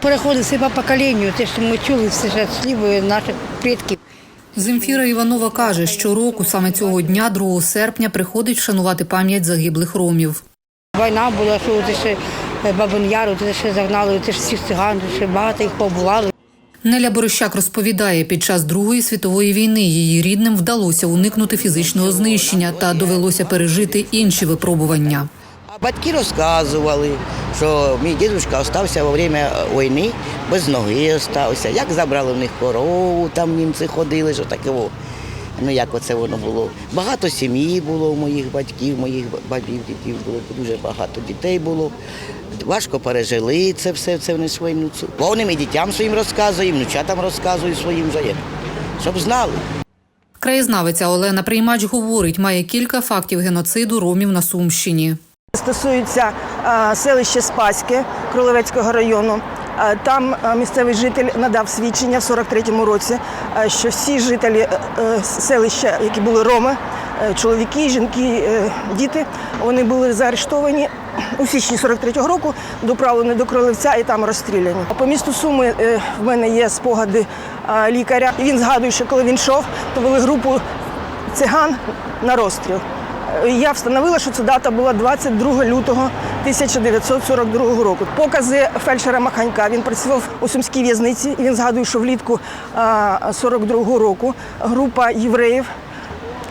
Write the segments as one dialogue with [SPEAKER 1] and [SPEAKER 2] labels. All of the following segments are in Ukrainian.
[SPEAKER 1] Переходить себе поколінню, те, що ми чули все ж слів наших предків.
[SPEAKER 2] Земфіра Іванова каже, що року саме цього дня, 2 серпня, приходить вшанувати пам'ять загиблих ромів.
[SPEAKER 1] Війна була, що це ще е, Бабин Яру, це ще загнали, це ж всіх циган, ще багато їх побували.
[SPEAKER 2] Неля Борищак розповідає, під час Другої світової війни її рідним вдалося уникнути фізичного знищення та довелося пережити інші випробування.
[SPEAKER 3] Батьки розказували, що мій дідусь остався во время війни, без ноги остався. Як забрали в них корову, там німці ходили, що таке. Ну як оце воно було. Багато сім'ї було у моїх батьків, моїх бабів, дітей було дуже багато дітей було. Важко пережили це все, це вони свою війну. цю. Повним і дітям своїм розказую, внучатам розказую своїм же, є, щоб знали.
[SPEAKER 2] Краєзнавиця Олена Приймач говорить, має кілька фактів геноциду ромів на Сумщині.
[SPEAKER 4] Стосується е, селища Спаське Кролевецького району. Е, Там е, місцевий житель надав свідчення в 43-му році, що всі жителі селища, які були роми, чоловіки, жінки, діти, вони були заарештовані у січні 43-го року, доправлені до Кролевця і там розстріляні. По місту Суми в мене є спогади лікаря. Він згадує, що коли він йшов, то вели групу циган на розстріл. Я встановила, що ця дата була 22 лютого 1942 року. Покази фельдшера Маханька. Він працював у сумській в'язниці. Він згадує, що влітку 42 року група євреїв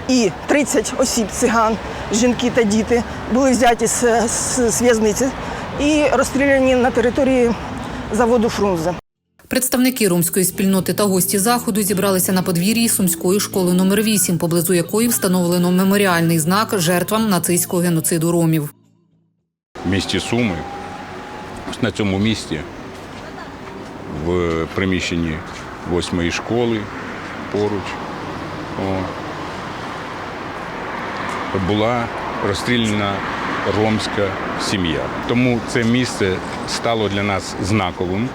[SPEAKER 4] і 30 осіб циган, жінки та діти, були взяті з в'язниці і розстріляні на території заводу Фрунзе.
[SPEAKER 2] Представники ромської спільноти та гості заходу зібралися на подвір'ї сумської школи номер 8 поблизу якої встановлено меморіальний знак жертвам нацистського геноциду ромів.
[SPEAKER 5] в місті Суми, на цьому місці, в приміщенні восьмої школи поруч, була розстріляна ромська сім'я. Тому це місце стало для нас знаковим.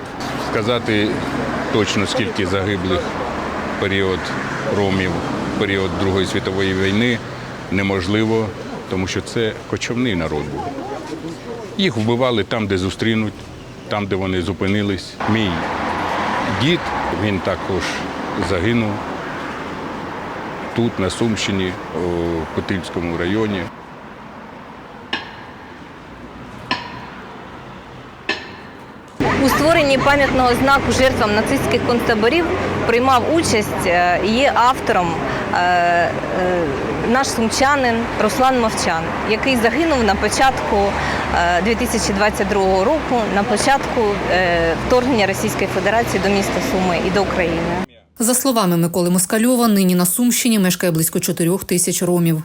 [SPEAKER 5] Сказати точно, скільки загиблих в період ромів, в період Другої світової війни неможливо, тому що це кочовний народ був. Їх вбивали там, де зустрінуть, там, де вони зупинились. Мій дід, він також загинув тут, на Сумщині, у Петрівському районі.
[SPEAKER 6] У створенні пам'ятного знаку жертвам нацистських концтаборів приймав участь е, і є автором е, е, наш сумчанин Руслан Мовчан, який загинув на початку е, 2022 року, на початку вторгнення Російської Федерації до міста Суми і до України.
[SPEAKER 2] За словами Миколи Москальова, нині на Сумщині мешкає близько 4 тисяч ромів.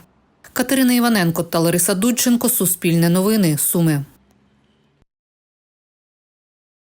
[SPEAKER 2] Катерина Іваненко та Лариса Дудченко. Суспільне новини. Суми.